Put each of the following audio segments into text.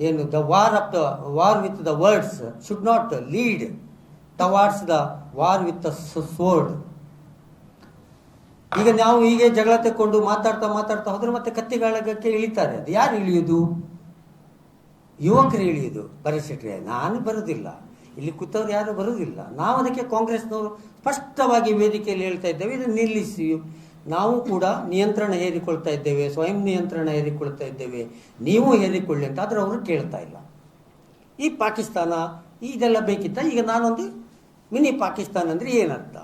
ಏನು the war of the war with the words should not lead towards the war with the sword ಈಗ ನಾವು ಹೀಗೆ ಜಗಳ ತಕ್ಕೊಂಡು ಮಾತಾಡ್ತಾ ಮಾತಾಡ್ತಾ ಹೋದ್ರೆ ಮತ್ತೆ ಕತ್ತಿಗಾಳಗಕ್ಕೆ ಇಳಿತಾರೆ. ಅದು ಯಾರು ಇಳಿಯೋದು? ಯುವಕರು ಇಳಿಯೋದು. ಪರಿಸ್ಥಿತಿ ನಾನು ಬರೋದಿಲ್ಲ. ಇಲ್ಲಿ ಕೂತವ್ರು ಯಾರು ಬರುವುದಿಲ್ಲ ನಾವು ಅದಕ್ಕೆ ಕಾಂಗ್ರೆಸ್ನವರು ಸ್ಪಷ್ಟವಾಗಿ ವೇದಿಕೆಯಲ್ಲಿ ಹೇಳ್ತಾ ಇದ್ದೇವೆ, ಇದನ್ನು ನಿಲ್ಲಿಸಿ. ನಾವು ಕೂಡ ನಿಯಂತ್ರಣ ಹೇರಿಕೊಳ್ತಾ ಇದ್ದೇವೆ, ಸ್ವಯಂ ನಿಯಂತ್ರಣ ಹೇರಿಕೊಳ್ತಾ ಇದ್ದೇವೆ. ನೀವು ಹೇರಿಕೊಳ್ಳಿ ಅಂತ ಆದರೆ ಅವರು ಕೇಳ್ತಾ ಇಲ್ಲ. ಈ ಪಾಕಿಸ್ತಾನ ಇದೆಲ್ಲ ಬೇಕಿತ್ತ? ಈಗ ನಾನೊಂದು ಮಿನಿ ಪಾಕಿಸ್ತಾನ ಅಂದರೆ ಏನರ್ಥ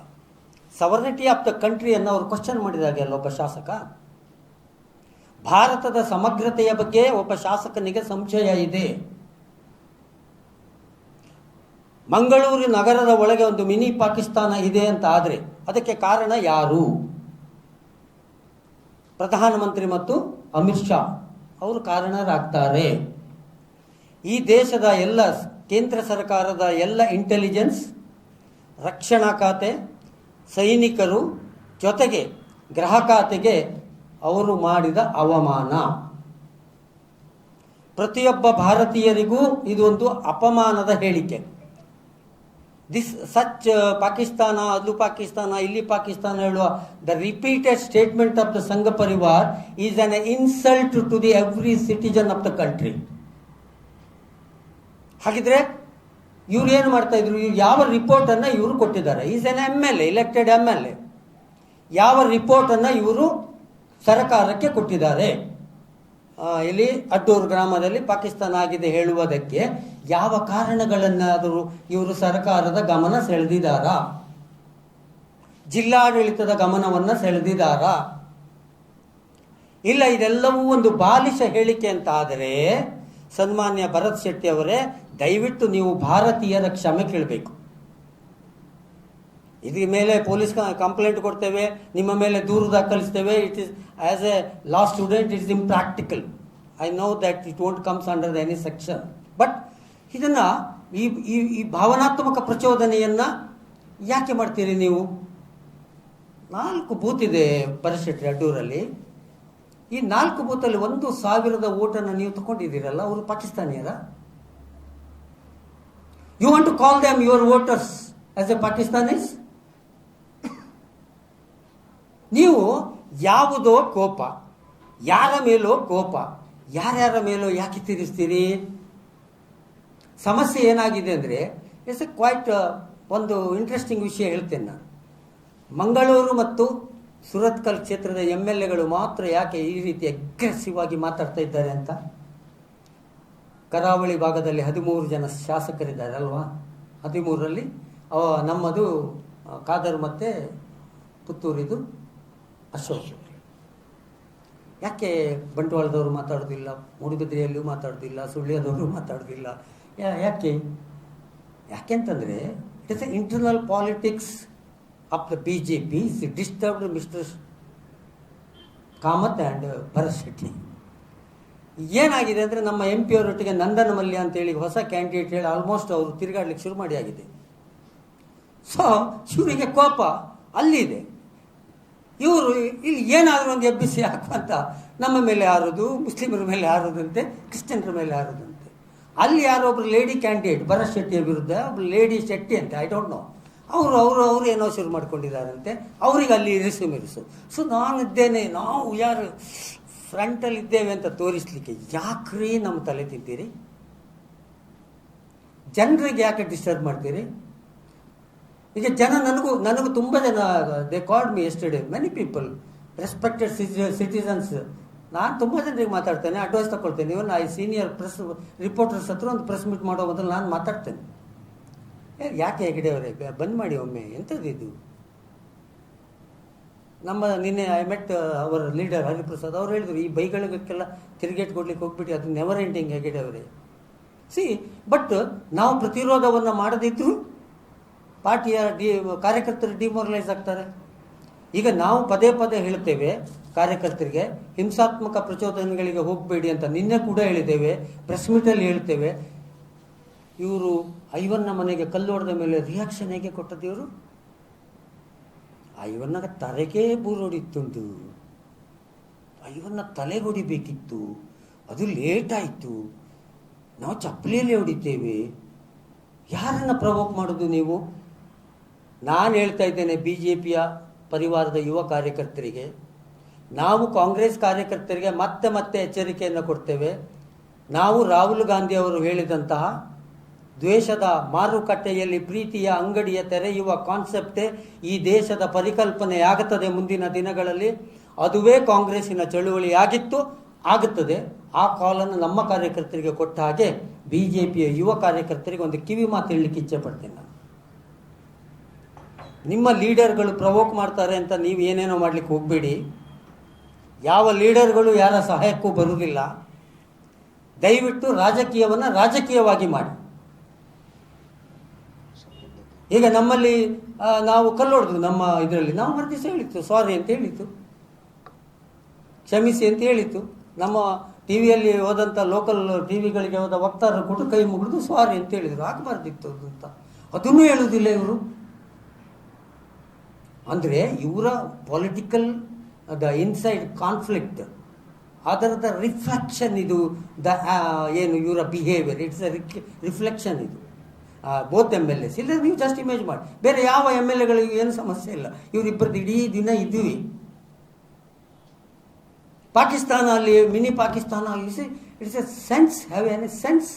ಸವರ್ನಿಟಿ ಆಫ್ ದ ಕಂಟ್ರಿಯನ್ನು ಅವರು ಕ್ವಶನ್ ಮಾಡಿದಾಗ ಅಲ್ಲ ಒಬ್ಬ ಶಾಸಕ? ಭಾರತದ ಸಮಗ್ರತೆಯ ಬಗ್ಗೆ ಒಬ್ಬ ಶಾಸಕನಿಗೆ ಸಂಶಯ ಇದೆ. ಮಂಗಳೂರು ನಗರದ ಒಳಗೆ ಒಂದು ಮಿನಿ ಪಾಕಿಸ್ತಾನ ಇದೆ ಅಂತ ಆದರೆ ಅದಕ್ಕೆ ಕಾರಣ ಯಾರು? ಪ್ರಧಾನಮಂತ್ರಿ ಮತ್ತು ಅಮಿತ್ ಶಾ ಅವರು ಕಾರಣರಾಗ್ತಾರೆ. ಈ ದೇಶದ ಎಲ್ಲ ಕೇಂದ್ರ ಸರ್ಕಾರದ ಎಲ್ಲ ಇಂಟೆಲಿಜೆನ್ಸ್ ರಕ್ಷಣಾ ಖಾತೆ, ಸೈನಿಕರು ಜೊತೆಗೆ ಗೃಹ ಖಾತೆಗೆ ಅವರು ಮಾಡಿದ ಅವಮಾನ. ಪ್ರತಿಯೊಬ್ಬ ಭಾರತೀಯರಿಗೂ ಇದೊಂದು ಅಪಮಾನದ ಹೇಳಿಕೆ. ದಿಸ್ ಸಚ್ ಪಾಕಿಸ್ತಾನ ಅದು ಪಾಕಿಸ್ತಾನ ಇಲ್ಲಿ ಪಾಕಿಸ್ತಾನ ಹೇಳುವ the repeated statement of the Sangh Parivar is an insult to the every citizen of the country ಹಾಗಿದ್ರೆ ಇವ್ರು ಏನು ಮಾಡ್ತಾ ಇದ್ರು? ಇವ್ರು ಯಾವ ರಿಪೋರ್ಟನ್ನು ಇವರು ಕೊಟ್ಟಿದ್ದಾರೆ. Is an M L A elected M L A ಯಾವ ರಿಪೋರ್ಟನ್ನು ಇವರು ಸರ್ಕಾರಕ್ಕೆ ಕೊಟ್ಟಿದ್ದಾರೆ? ಇಲ್ಲಿ ಅಡ್ಡೂರು ಗ್ರಾಮದಲ್ಲಿ ಪಾಕಿಸ್ತಾನ ಆಗಿದೆ ಹೇಳುವುದಕ್ಕೆ ಯಾವ ಕಾರಣಗಳನ್ನಾದರೂ ಇವರು ಸರ್ಕಾರದ ಗಮನ ಸೆಳೆದಿದ್ದಾರಾ? ಜಿಲ್ಲಾಡಳಿತದ ಗಮನವನ್ನು ಸೆಳೆದಿದ್ದಾರಾ? ಇಲ್ಲ ಇದೆಲ್ಲವೂ ಒಂದು ಬಾಲಿಶ ಹೇಳಿಕೆ ಅಂತ ಆದರೆ ಸನ್ಮಾನ್ಯ ಭರತ್ ಶೆಟ್ಟಿ ಅವರೇ, ದಯವಿಟ್ಟು ನೀವು ಭಾರತೀಯರ ಕ್ಷಮೆ ಕೇಳಬೇಕು. ಇದ್ರ ಮೇಲೆ ಪೊಲೀಸ್ ಕಂಪ್ಲೇಂಟ್ ಕೊಡ್ತೇವೆ, ನಿಮ್ಮ ಮೇಲೆ ದೂರು ದಾಖಲಿಸ್ತೇವೆ it is as a law student it is impractical I know that it won't comes under any section but ಇದನ್ನ ಈ ಈ ಈ ಭಾವನಾತ್ಮಕ ಪ್ರಚೋದನೆಯನ್ನ ಯಾಕೆ ಮಾಡ್ತೀರಿ ನೀವು? ನಾಲ್ಕು ಬೂತ್ ಇದೆ ಪರಿಸ್ಥಿತಿ ಅಡ್ಡೂರಲ್ಲಿ. ಈ ನಾಲ್ಕು ಬೂತಲ್ಲಿ ಒಂದು ಸಾವಿರದ ಓಟನ್ನು ನೀವು ತಗೊಂಡಿದ್ದೀರಲ್ಲ, ಅವರು ಪಾಕಿಸ್ತಾನಿಯರ. You want to call them your voters as a Pakistanis ನೀವು ಯಾವುದೋ ಕೋಪ, ಯಾರ ಮೇಲೋ ಕೋಪ, ಯಾರ್ಯಾರ ಮೇಲೋ ಯಾಕೆ ತೀರಿಸ್ತೀರಿ? ಸಮಸ್ಯೆ ಏನಾಗಿದೆ ಅಂದರೆ ಇಟ್ಸ್ ಎ ಕ್ವೈಟ್ ಒಂದು ಇಂಟ್ರೆಸ್ಟಿಂಗ್ ವಿಷಯ ಹೇಳ್ತೇನೆ ನಾನು. ಮಂಗಳೂರು ಮತ್ತು ಸುರತ್ಕಲ್ ಕ್ಷೇತ್ರದ ಎಂ ಎಲ್ ಎಗಳು ಮಾತ್ರ ಯಾಕೆ ಈ ರೀತಿ ಅಗ್ರೆಸಿವ್ ಆಗಿ ಮಾತಾಡ್ತಾ ಇದ್ದಾರೆ ಅಂತ? ಕರಾವಳಿ ಭಾಗದಲ್ಲಿ ಹದಿಮೂರು ಜನ ಶಾಸಕರಿದ್ದಾರೆ ಅಲ್ವಾ? ಹದಿಮೂರರಲ್ಲಿ, ಅವ ನಮ್ಮದು ಕಾದರ್ ಮತ್ತು ಪುತ್ತೂರಿದು ಅಶೋಕ್. ಯಾಕೆ ಬಂಟ್ವಾಳದವರು ಮಾತಾಡೋದಿಲ್ಲ, ಮೂಡುಬಿದ್ರೆಯಲ್ಲೂ ಮಾತಾಡೋದಿಲ್ಲ, ಸುಳ್ಯದವರು ಮಾತಾಡೋದಿಲ್ಲ? ಯಾಕೆ? ಯಾಕೆಂತಂದರೆ it is a internal politics of the B J P is disturbed mister Kamath and Bharat Shetty ಏನಾಗಿದೆ ಅಂದರೆ, ನಮ್ಮ ಎಂ ಪಿ ಅವರೊಟ್ಟಿಗೆ ನಂದನ ಮಲ್ಯ ಅಂತೇಳಿ ಹೊಸ ಕ್ಯಾಂಡಿಡೇಟ್ ಹೇಳಿ ಆಲ್ಮೋಸ್ಟ್ ಅವರು ತಿರುಗಾಡ್ಲಿಕ್ಕೆ ಶುರು ಮಾಡಿ ಆಗಿದೆ ಸೊ ಇವರಿಗೆ ಕೋಪ ಅಲ್ಲಿದೆ. ಇವರು ಇಲ್ಲಿ ಏನಾದರೂ ಒಂದು ಎಬ್ಬಿಸಿ ಹಾಕುವಂತ ನಮ್ಮ ಮೇಲೆ ಹಾರೋದು, ಮುಸ್ಲಿಮರ ಮೇಲೆ ಹಾರೋದಂತೆ ಕ್ರಿಶ್ಚಿಯನ್ರ ಮೇಲೆ ಹಾರೋದಂತೆ ಅಲ್ಲಿ ಯಾರೋ ಒಬ್ರು ಲೇಡಿ ಕ್ಯಾಂಡಿಡೇಟ್ ಭರತ್ ಶೆಟ್ಟಿಯ ವಿರುದ್ಧ ಒಬ್ರು ಲೇಡಿ ಶೆಟ್ಟಿ ಅಂತ ಐ ಡೋಂಟ್ ನೋ ಅವರು ಅವರು ಅವರು ಏನೋ ಶುರು ಮಾಡ್ಕೊಂಡಿದ್ದಾರಂತೆ. ಅವ್ರಿಗೆ ಅಲ್ಲಿ ಇರಿಸು. ಮಿರಿಸು ಸೊ ನಾನಿದ್ದೇನೆ, ನಾವು ಯಾರು ಫ್ರಂಟಲ್ಲಿ ಇದ್ದೇವೆ ಅಂತ ತೋರಿಸ್ಲಿಕ್ಕೆ ಯಾಕ್ರಿ ನಮ್ಮ ತಲೆ ತಿಂತೀರಿ? ಜನರಿಗೆ ಯಾಕೆ ಡಿಸ್ಟರ್ಬ್ ಮಾಡ್ತೀರಿ? ಈಗ ಜನ ನನಗೂ ನನಗೂ ತುಂಬ ಜನ they called me yesterday many people respected citizens ನಾನು ತುಂಬ ಜನರಿಗೆ ಮಾತಾಡ್ತೇನೆ advice ತಗೊಳ್ತೇನೆ even I senior press reporters ಹತ್ರ ಒಂದು ಪ್ರೆಸ್ ಮೀಟ್ ಮಾಡೋ ಮೊದಲು ನಾನು ಮಾತಾಡ್ತೇನೆ. ಯಾಕೆ ಹೆಗಡೆ ಅವರೇ? ಬಂದ್ ಮಾಡಿ ಒಮ್ಮೆ. ಎಂಥದ್ದು ಇದು? ನಮ್ಮ ನಿನ್ನೆ ಐ ಮೆಟ್ ಅವರ ಲೀಡರ್ ಹರಿಪ್ರಸಾದ್. ಅವ್ರು ಹೇಳಿದ್ರು, ಈ ಬೈಗಳಿಗೆಲ್ಲ ತಿರುಗೇಟ್ ಕೊಡ್ಲಿಕ್ಕೆ ಹೋಗ್ಬಿಟ್ಟು ಅದು ನೆವರ್ ಎಂಡಿಂಗ್ ಹೆಗಡೆ ಅವರೇ. ಸಿ ಬಟ್ ನಾವು ಪ್ರತಿರೋಧವನ್ನು ಮಾಡದಿದ್ರು ಪಾರ್ಟಿಯ ಡಿ, ಕಾರ್ಯಕರ್ತರು ಡಿಮೋರಲೈಸ್ ಆಗ್ತಾರೆ. ಈಗ ನಾವು ಪದೇ ಪದೇ ಹೇಳ್ತೇವೆ ಕಾರ್ಯಕರ್ತರಿಗೆ, ಹಿಂಸಾತ್ಮಕ ಪ್ರಚೋದನೆಗಳಿಗೆ ಹೋಗಬೇಡಿ ಅಂತ ನಿನ್ನೆ ಕೂಡ ಹೇಳಿದ್ದೇವೆ ಪ್ರೆಸ್ ಮೀಟಲ್ಲಿ ಹೇಳ್ತೇವೆ ಇವರು ಐವನ್ನ ಮನೆಗೆ ಕಲ್ಲೋಡದ ಮೇಲೆ ರಿಯಾಕ್ಷನ್ ಹೇಗೆ ಕೊಟ್ಟದ್ದು ಇವರು? ಐವನ್ನ ತಲೆಗೆ ಬೂರೊಡಿತ್ತುಂಟು. ಐವನ್ನ ತಲೆಗೊಡಿಬೇಕಿತ್ತು ಅದು ಲೇಟ್ ಆಯಿತು. ನಾವು ಚಪ್ಪಲಿಯಲ್ಲಿ ಹೊಡಿತೇವೆ. ಯಾರನ್ನು ಪ್ರವೋಕ್ ಮಾಡೋದು ನೀವು? ನಾನು ಹೇಳ್ತಾ ಇದ್ದೇನೆ ಬಿ ಜೆ ಪಿಯ ಪರಿವಾರದ ಯುವ ಕಾರ್ಯಕರ್ತರಿಗೆ, ನಾವು ಕಾಂಗ್ರೆಸ್ ಕಾರ್ಯಕರ್ತರಿಗೆ ಮತ್ತೆ ಮತ್ತೆ ಎಚ್ಚರಿಕೆಯನ್ನು ಕೊಡ್ತೇವೆ. ನಾವು ರಾಹುಲ್ ಗಾಂಧಿ ಅವರು ಹೇಳಿದಂತಹ ದ್ವೇಷದ ಮಾರುಕಟ್ಟೆಯಲ್ಲಿ ಪ್ರೀತಿಯ ಅಂಗಡಿಯ ತೆರೆಯುವ ಕಾನ್ಸೆಪ್ಟೇ ಈ ದೇಶದ ಪರಿಕಲ್ಪನೆಯಾಗುತ್ತದೆ ಮುಂದಿನ ದಿನಗಳಲ್ಲಿ. ಅದುವೇ ಕಾಂಗ್ರೆಸ್ಸಿನ ಚಳುವಳಿಯಾಗಿತ್ತು, ಆಗುತ್ತದೆ. ಆ ಕಾಲನ್ನು ನಮ್ಮ ಕಾರ್ಯಕರ್ತರಿಗೆ ಕೊಟ್ಟ ಹಾಗೆ ಬಿ ಜೆ ಪಿಯ ಯುವ ಕಾರ್ಯಕರ್ತರಿಗೆ ಒಂದು ಕಿವಿ ಮಾತು ಹೇಳಲಿಕ್ಕೆ ಇಚ್ಛೆ ಪಡ್ತೇನೆ ನಾನು. ನಿಮ್ಮ ಲೀಡರ್ಗಳು ಪ್ರವೋಕ್ ಮಾಡ್ತಾರೆ ಅಂತ ನೀವು ಏನೇನೋ ಮಾಡಲಿಕ್ಕೆ ಹೋಗಬೇಡಿ. ಯಾವ ಲೀಡರ್ಗಳು ಯಾರ ಸಹಾಯಕ್ಕೂ ಬರುವುದಿಲ್ಲ. ದಯವಿಟ್ಟು ರಾಜಕೀಯವನ್ನು ರಾಜಕೀಯವಾಗಿ ಮಾಡಿ. ಈಗ ನಮ್ಮಲ್ಲಿ ನಾವು ಕಲ್ಲೊಡ್ದು ನಮ್ಮ ಇದರಲ್ಲಿ. ನಾವು ಮರು ದಿವಸ ಹೇಳಿತ್ತು ಸಾರಿ ಅಂತ ಹೇಳಿತ್ತು. ಕ್ಷಮಿಸಿ ಅಂತ ಹೇಳಿತ್ತು. ನಮ್ಮ ಟಿ ವಿಯಲ್ಲಿ ಹೋದಂಥ ಲೋಕಲ್ ಟಿ ವಿಗಳಿಗೆ ಹೋದ ವಕ್ತಾರರು ಕೂಡ ಕೈ ಮುಗಿದು ಸಾರಿ ಅಂತ ಹೇಳಿದರು. ಆಗಬಾರ್ದಿತ್ತು ಅಂತ. ಅದನ್ನೂ ಹೇಳುವುದಿಲ್ಲ ಇವರು. ಅಂದರೆ ಇವರ ಪೊಲಿಟಿಕಲ್ ದ ಇನ್ಸೈಡ್ ಕಾನ್ಫ್ಲಿಕ್ಟ್ ಅದರದ ರಿಫ್ಲೆಕ್ಷನ್ ಇದು, ದ ಏನು ಇವರ ಬಿಹೇವಿಯರ್ ಇಟ್ಸ್ ಅ ರಿಫ್ಲೆಕ್ಷನ್ ಇದು. ಬೋತ್ ಎಂ ಎಲ್ ಎಸ್ ಇಲ್ಲ, ನೀವು ಜಸ್ಟ್ ಇಮೇಜ್ ಮಾಡಿ. ಬೇರೆ ಯಾವ ಎಂ ಎಲ್ ಎಗಳಿಗೂ ಏನು ಸಮಸ್ಯೆ ಇಲ್ಲ. ಇವರಿಬ್ಬರದ್ದು ಇಡೀ ದಿನ ಇದ್ದೀವಿ ಪಾಕಿಸ್ತಾನ ಅಲ್ಲಿ mini Pakistan it's it's a sense have an a sense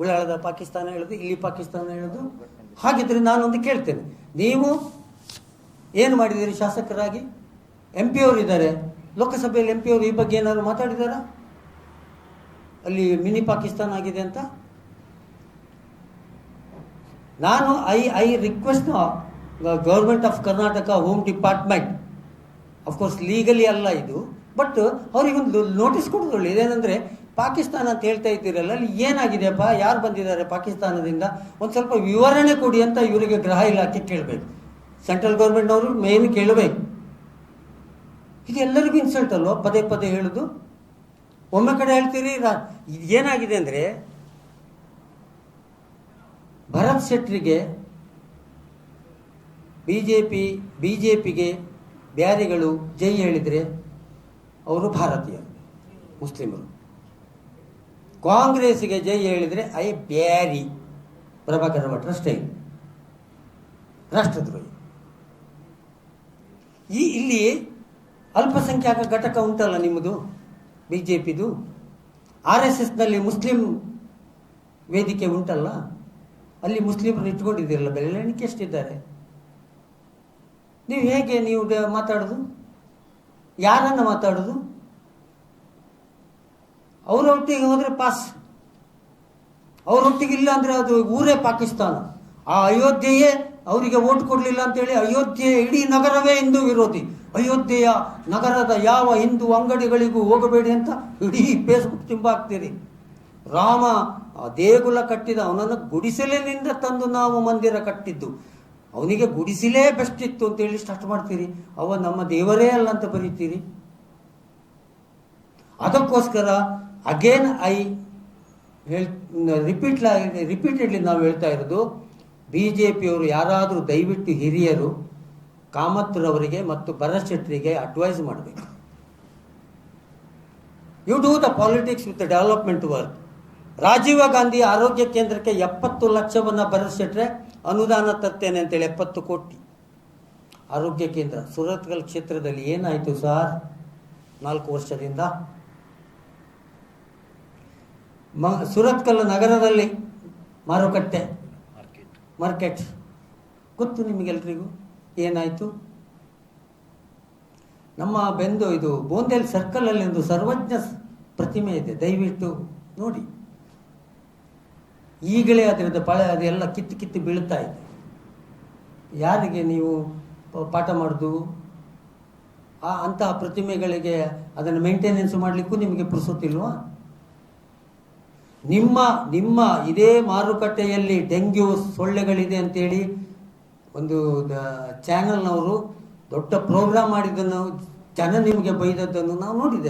ಉಳ್ಳಾಳದ Pakistan ಹೇಳೋದು, ಇಲ್ಲಿ ಪಾಕಿಸ್ತಾನ ಹೇಳೋದು? ಹಾಗಿದ್ರೆ ನಾನೊಂದು ಕೇಳ್ತೇನೆ. ನೀವು ಏನು ಮಾಡಿದ್ದೀರಿ ಶಾಸಕರಾಗಿ? ಎಂ ಪಿ ಅವರು ಇದ್ದಾರೆ. ಲೋಕಸಭೆಯಲ್ಲಿ ಎಂ ಪಿ ಅವರು ಈ ಬಗ್ಗೆ ಏನಾದರೂ ಮಾತಾಡಿದಾರಾ? ಅಲ್ಲಿ ಮಿನಿ ಪಾಕಿಸ್ತಾನ ಆಗಿದೆ ಅಂತ? ನಾನು I I request government of Karnataka home department of course legally ಅಲ್ಲ ಇದು. ಬಟ್ ಅವರಿಗೊಂದು ನೋಟಿಸ್ ಕೊಡೋದ್ರಲ್ಲಿ ಇದೇನೆಂದರೆ, ಪಾಕಿಸ್ತಾನ ಅಂತ ಹೇಳ್ತಾ ಇದ್ದೀರಲ್ಲ, ಅಲ್ಲಿ ಏನಾಗಿದೆಯಪ್ಪ? ಯಾರು ಬಂದಿದ್ದಾರೆ ಪಾಕಿಸ್ತಾನದಿಂದ? ಒಂದು ಸ್ವಲ್ಪ ವಿವರಣೆ ಕೊಡಿ ಅಂತ ಇವರಿಗೆ ಗ್ರಹ ಇಲಾಖೆ ಕೇಳಬೇಕು. ಸೆಂಟ್ರಲ್ ಗೌರ್ಮೆಂಟ್ನವರು ಮೇನ್ ಕೇಳಬೇಕು. ಇದೆಲ್ಲರಿಗೂ ಇನ್ಸಲ್ಟ್ ಅಲ್ವಾ? ಪದೇ ಪದೇ ಹೇಳೋದು. ಒಮ್ಮೆ ಕಡೆ ಹೇಳ್ತೀರಿ ಇದು ಏನಾಗಿದೆ ಅಂದರೆ, Bharat ಶೆಟ್ರಿಗೆ B J P B J ಪಿಗೆ ಬ್ಯಾರಿಗಳು ಜೈ ಹೇಳಿದರೆ ಅವರು ಭಾರತೀಯರು ಮುಸ್ಲಿಮರು. ಕಾಂಗ್ರೆಸ್ಗೆ ಜೈ ಹೇಳಿದರೆ ಐ ಬ್ಯಾರಿ. ಪ್ರಭಾಕರ ಭಟ್ರ ಸ್ಟೈಲ್ ರಾಷ್ಟ್ರದ್ರೋಹಿ. ಈ ಇಲ್ಲಿ ಅಲ್ಪಸಂಖ್ಯಾತ ಘಟಕ ಉಂಟಲ್ಲ ನಿಮ್ಮದು ಬಿ ಜೆ ಪಿದು ಆರ್ ಎಸ್ ಎಸ್ನಲ್ಲಿ ಮುಸ್ಲಿಂ ವೇದಿಕೆ ಉಂಟಲ್ಲ? ಅಲ್ಲಿ ಮುಸ್ಲಿಮರು ಇಟ್ಕೊಂಡಿದ್ದೀರಲ್ಲ ಎಣಿಕೆ ಎಷ್ಟಿದ್ದಾರೆ? ನೀವು ಹೇಗೆ ನೀವು ಮಾತಾಡೋದು? ಯಾರನ್ನು ಮಾತಾಡೋದು? ಅವರೊಟ್ಟಿಗೆ ಹೋದರೆ ಪಾಸ್ ಅವರೊಟ್ಟಿಗೆ ಇಲ್ಲ ಅಂದರೆ ಅದು ಊರೇ ಪಾಕಿಸ್ತಾನ. ಆ ಅಯೋಧ್ಯೆಯೇ ಅವರಿಗೆ ಓಟ್ ಕೊಡಲಿಲ್ಲ ಅಂತೇಳಿ ಅಯೋಧ್ಯೆ ಇಡೀ ನಗರವೇ ಹಿಂದೂ ವಿರೋಧಿ. ಅಯೋಧ್ಯೆಯ ನಗರದ ಯಾವ ಹಿಂದೂ ಅಂಗಡಿಗಳಿಗೂ ಹೋಗಬೇಡಿ ಅಂತ ಇಡೀ ಫೇಸ್ಬುಕ್ ತುಂಬಾಕ್ತೀರಿ ರಾಮ ದೇಗುಲ ಕಟ್ಟಿದ ಅವನನ್ನು ಗುಡಿಸಲಿನಿಂದ ತಂದು ನಾವು ಮಂದಿರ ಕಟ್ಟಿದ್ದು. ಅವನಿಗೆ ಗುಡಿಸಲೇ ಬೆಸ್ಟ್ ಇತ್ತು ಅಂತೇಳಿ ಸ್ಟಾರ್ಟ್ ಮಾಡ್ತೀರಿ. ಅವ ನಮ್ಮ ದೇವರೇ ಅಲ್ಲ ಅಂತ ಬರೀತೀರಿ. ಅದಕ್ಕೋಸ್ಕರ ಅಗೇನ್ ಐ ಹೇಳ್ ರಿಪೀಟ್ ರಿಪೀಟೆಡ್ಲಿ ನಾವು ಹೇಳ್ತಾ ಇರೋದು. ಬಿ ಜೆ ಪಿಯವರು ಯಾರಾದರೂ ದಯವಿಟ್ಟು ಹಿರಿಯರು ಕಾಮತ್ರವರಿಗೆ ಮತ್ತು ಭರತ್ ಅಡ್ವೈಸ್ ಮಾಡಬೇಕು. You do the politics with development work Rajiv Gandhi ಆರೋಗ್ಯ ಕೇಂದ್ರಕ್ಕೆ ಎಪ್ಪತ್ತು ಲಕ್ಷವನ್ನು ಭರತ್ ಅನುದಾನ ತರ್ತೇನೆ ಅಂತೇಳಿ ಎಪ್ಪತ್ತು ಕೋಟಿ. ಆರೋಗ್ಯ ಕೇಂದ್ರ ಸುರತ್ಕಲ್ ಕ್ಷೇತ್ರದಲ್ಲಿ ಏನಾಯಿತು ಸರ್? ನಾಲ್ಕು ವರ್ಷದಿಂದ. ಮ ಸುರತ್ಕಲ್ ನಗರದಲ್ಲಿ ಮಾರುಕಟ್ಟೆ. ಮಾರ್ಕೆಟ್ ಗೊತ್ತು ನಿಮಗೆಲ್ರಿಗೂ? ಏನಾಯಿತು? ನಮ್ಮ ಬೆಂದು ಇದು ಬೋಂದೇಲ್ ಸರ್ಕಲಲ್ಲಿ ಒಂದು ಸರ್ವಜ್ಞ ಪ್ರತಿಮೆ ಇದೆ. ದಯವಿಟ್ಟು ನೋಡಿ. ಈಗಲೇ ಅದರಿಂದ ಪಳೆ, ಅದೆಲ್ಲ ಕಿತ್ತು ಕಿತ್ತು ಬೀಳ್ತಾ ಇದೆ. ಯಾರಿಗೆ ನೀವು ಪಾಠ ಮಾಡೋದು? ಆ ಅಂತಹ ಪ್ರತಿಮೆಗಳಿಗೆ ಅದನ್ನು ಮೇಂಟೆನೆನ್ಸ್ ಮಾಡಲಿಕ್ಕೂ ನಿಮಗೆ ಪುರುಸೊತ್ತಿಲ್ವಾ? ನಿಮ್ಮ ನಿಮ್ಮ ಇದೇ ಮಾರುಕಟ್ಟೆಯಲ್ಲಿ ಡೆಂಗ್ಯೂ ಸೊಳ್ಳೆಗಳಿದೆ ಅಂತೇಳಿ ಒಂದು ಚಾನಲ್ನವರು ದೊಡ್ಡ ಪ್ರೋಗ್ರಾಮ್ ಮಾಡಿದ್ದನ್ನು ಜನ ನಿಮಗೆ ಬೈದದ್ದನ್ನು ನಾವು ನೋಡಿದ್ದೇವೆ.